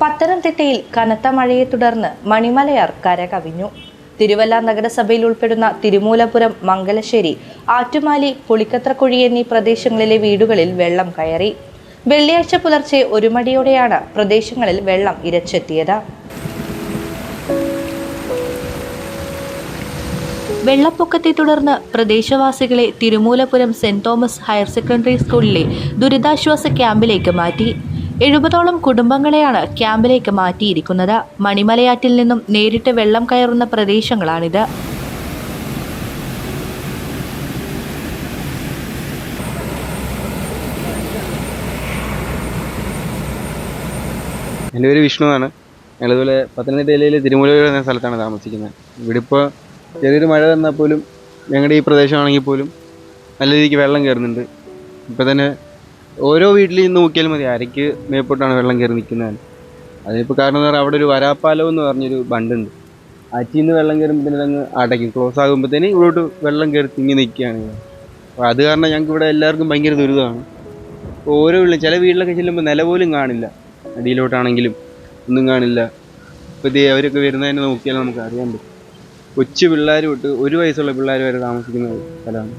പത്തനംതിട്ടയിൽ കനത്ത മഴയെ തുടർന്ന് മണിമലയാർ കര കവിഞ്ഞു തിരുവല്ല നഗരസഭയിൽ ഉൾപ്പെടുന്ന തിരുമൂലപുരം മംഗലശ്ശേരി ആറ്റുമാലി പുളിക്കത്രക്കുഴി എന്നീ പ്രദേശങ്ങളിലെ വീടുകളിൽ വെള്ളം കയറി. വെള്ളിയാഴ്ച പുലർച്ചെ ഒരു മടിയോടെയാണ് പ്രദേശങ്ങളിൽ വെള്ളം ഇരച്ചെത്തിയത്. വെള്ളപ്പൊക്കത്തെ തുടർന്ന് പ്രദേശവാസികളെ Thirumoolapuram saint Thomas higher secondary സ്കൂളിലെ ദുരിതാശ്വാസ ക്യാമ്പിലേക്ക് മാറ്റി. എഴുപതോളം കുടുംബങ്ങളെയാണ് ക്യാമ്പിലേക്ക് മാറ്റിയിരിക്കുന്നത്. മണിമലയാറ്റിൽ നിന്നും നേരിട്ട് വെള്ളം കയറുന്ന പ്രദേശങ്ങളാണിത്. എന്റെ പേര് വിഷ്ണുവാണ് ഞങ്ങളിതുപോലെ പത്തനംതിട്ട ജില്ലയിൽ തിരുമൂലപുരം എന്ന സ്ഥലത്താണ് താമസിക്കുന്നത്. ഇവിടെ ഇപ്പോൾ ചെറിയൊരു മഴ വന്നാൽ പോലും ഞങ്ങളുടെ ഈ പ്രദേശമാണെങ്കിൽ പോലും നല്ല രീതിക്ക് വെള്ളം കയറുന്നുണ്ട്. ഇപ്പം തന്നെ ഓരോ വീട്ടിൽ നിന്ന് നോക്കിയാലും മതി അരയ്ക്ക് മേപ്പോട്ടാണ് വെള്ളം കയറി നിൽക്കുന്നത്. അതിനിപ്പോൾ കാരണം എന്ന് പറഞ്ഞാൽ അവിടെ ഒരു വരാപ്പാലം എന്ന് പറഞ്ഞൊരു ബണ്ടുണ്ട്. ആറ്റിൽ നിന്ന് വെള്ളം കയറുമ്പോഴത്തേനും അങ്ങ് അടയ്ക്കും. ക്ലോസ് ആകുമ്പോഴത്തേന് ഇവിടോട്ട് വെള്ളം കയറി തിങ്ങി നിൽക്കുകയാണ്. അപ്പോൾ അത് കാരണം ഞങ്ങൾക്ക് ഇവിടെ എല്ലാവർക്കും ഭയങ്കര ദുരിതമാണ്. ഇപ്പോൾ ഓരോ വീട്ടിലും ചില വീട്ടിലൊക്കെ ചെല്ലുമ്പോൾ നില പോലും കാണില്ല. അടിയിലോട്ടാണെങ്കിലും ഒന്നും കാണില്ല. ഇപ്പോൾ അവരൊക്കെ വരുന്നതിനെ നോക്കിയാൽ നമുക്ക് അറിയാൻ പറ്റും. കൊച്ചു പിള്ളേർ തൊട്ട് ഒരു വയസ്സുള്ള പിള്ളേർ വരെ താമസിക്കുന്ന സ്ഥലമാണ്.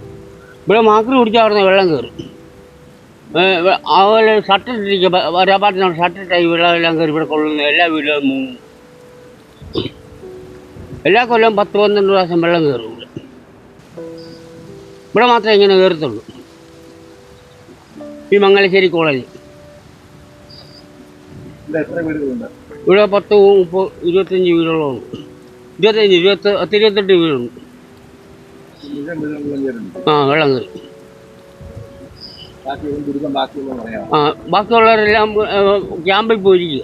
ഇവിടെ മാക്രി കുടിച്ചാൽ അവിടെ വെള്ളം കയറും. അതുപോലെ ഷട്ടിട്ടിരിക്കും വരാപാട്ടിന് ഷട്ടിട്ടായി വെള്ളം എല്ലാം കയറി ഇവിടെ കൊള്ളുന്ന എല്ലാ വീടുകളും മുങ്ങും. എല്ലാ കൊല്ലം പത്ത് പന്ത്രണ്ട് പ്രാവശ്യം വെള്ളം കയറും ഇവിടെ. ഇവിടെ മാത്രമേ ഇങ്ങനെ കയറത്തുള്ളൂ. ഈ മംഗലശ്ശേരി കോളേജ് ഇവിടെ പത്ത് മുപ്പത് ഇരുപത്തഞ്ച് വീടുകളും ഇരുപത്തഞ്ച് ഇരുപത്തി പത്ത് ഇരുപത്തെട്ട് വീടുണ്ട്. ആ വെള്ളം കയറി. ആ ബാക്കിയുള്ളവരെല്ലാം ക്യാമ്പിൽ പോയിരിക്കുക.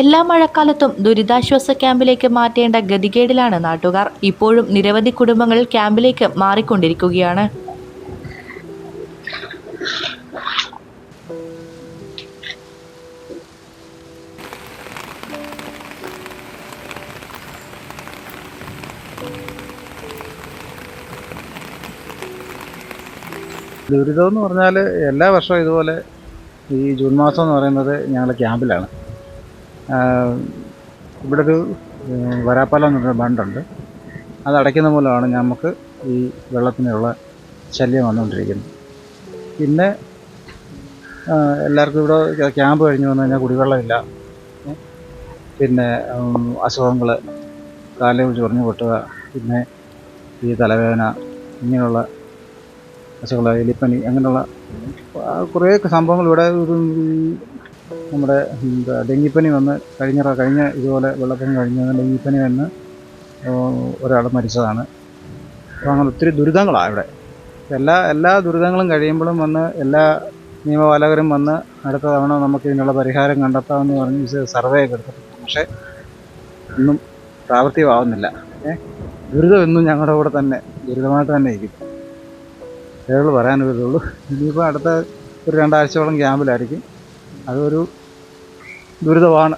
എല്ലാ മഴക്കാലത്തും ദുരിതാശ്വാസ ക്യാമ്പിലേക്ക് മാറ്റേണ്ട ഗതികേടിലാണ് നാട്ടുകാർ. ഇപ്പോഴും നിരവധി കുടുംബങ്ങൾ ക്യാമ്പിലേക്ക് മാറിക്കൊണ്ടിരിക്കുകയാണ്. ദുരിതം എന്ന് പറഞ്ഞാൽ എല്ലാ വർഷവും ഇതുപോലെ ഈ ജൂൺ മാസം എന്ന് പറയുന്നത് ഞങ്ങളുടെ ക്യാമ്പിലാണ്. ഇവിടെ ഒരു വരാപ്പാലം എന്ന് പറഞ്ഞ ബണ്ടുണ്ട്. അത് അടയ്ക്കുന്ന മൂലമാണ് നമുക്ക് ഈ വെള്ളത്തിനുള്ള ശല്യം വന്നുകൊണ്ടിരിക്കുന്നത്. പിന്നെ എല്ലാവർക്കും ഇവിടെ ക്യാമ്പ് കഴിഞ്ഞ് വന്നു കഴിഞ്ഞാൽ കുടിവെള്ളമില്ല. പിന്നെ അസുഖങ്ങൾ കാലിൽ ചൊറിഞ്ഞു പൊട്ടുക പിന്നെ ഈ തലവേദന ഇങ്ങനെയുള്ള അസുഖങ്ങൾ എലിപ്പനി അങ്ങനെയുള്ള കുറേ സംഭവങ്ങൾ ഇവിടെ നമ്മുടെ ഡെങ്കിപ്പനി വന്ന് കഴിഞ്ഞ കഴിഞ്ഞ ഇതുപോലെ വെള്ളപ്പൊക്കം കഴിഞ്ഞ ഡെങ്കിപ്പനി വന്ന് ഒരാൾ മരിച്ചതാണ്. അപ്പോൾ അങ്ങനെ ഒത്തിരി ദുരിതങ്ങളാണ് ഇവിടെ. എല്ലാ എല്ലാ ദുരിതങ്ങളും കഴിയുമ്പോഴും വന്ന് എല്ലാ നിയമപാലകരും വന്ന് അടുത്ത തവണ നമുക്ക് ഇതിനുള്ള പരിഹാരം കണ്ടെത്താമെന്ന് പറഞ്ഞ് സർവേ ഒക്കെ എടുത്തിട്ടുണ്ട് പക്ഷേ ഒന്നും പ്രാവർത്തികമാവുന്നില്ല. ഏ? ദുരിതം എന്നും ഞങ്ങളുടെ കൂടെ തന്നെ ദുരിതമായിട്ട് തന്നെ ഇരിക്കും. ഏഴ് പറയാനൊരു ഇതുള്ളൂ ഇനിയിപ്പോൾ അടുത്ത ഒരു രണ്ടാഴ്ചയോളം ക്യാമ്പിലായിരിക്കും. അതൊരു ദുരിതമാണ്.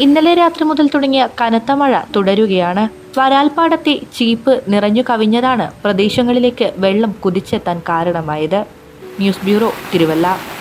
ഇന്നലെ രാത്രി മുതൽ തുടങ്ങിയ കനത്ത മഴ തുടരുകയാണ്. വരാൽപ്പാടത്തെ ചീപ്പ് നിറഞ്ഞു കവിഞ്ഞതാണ് പ്രദേശങ്ങളിലേക്ക് വെള്ളം കുതിച്ചെത്താൻ കാരണമായത്. News bureau Thiruvalla.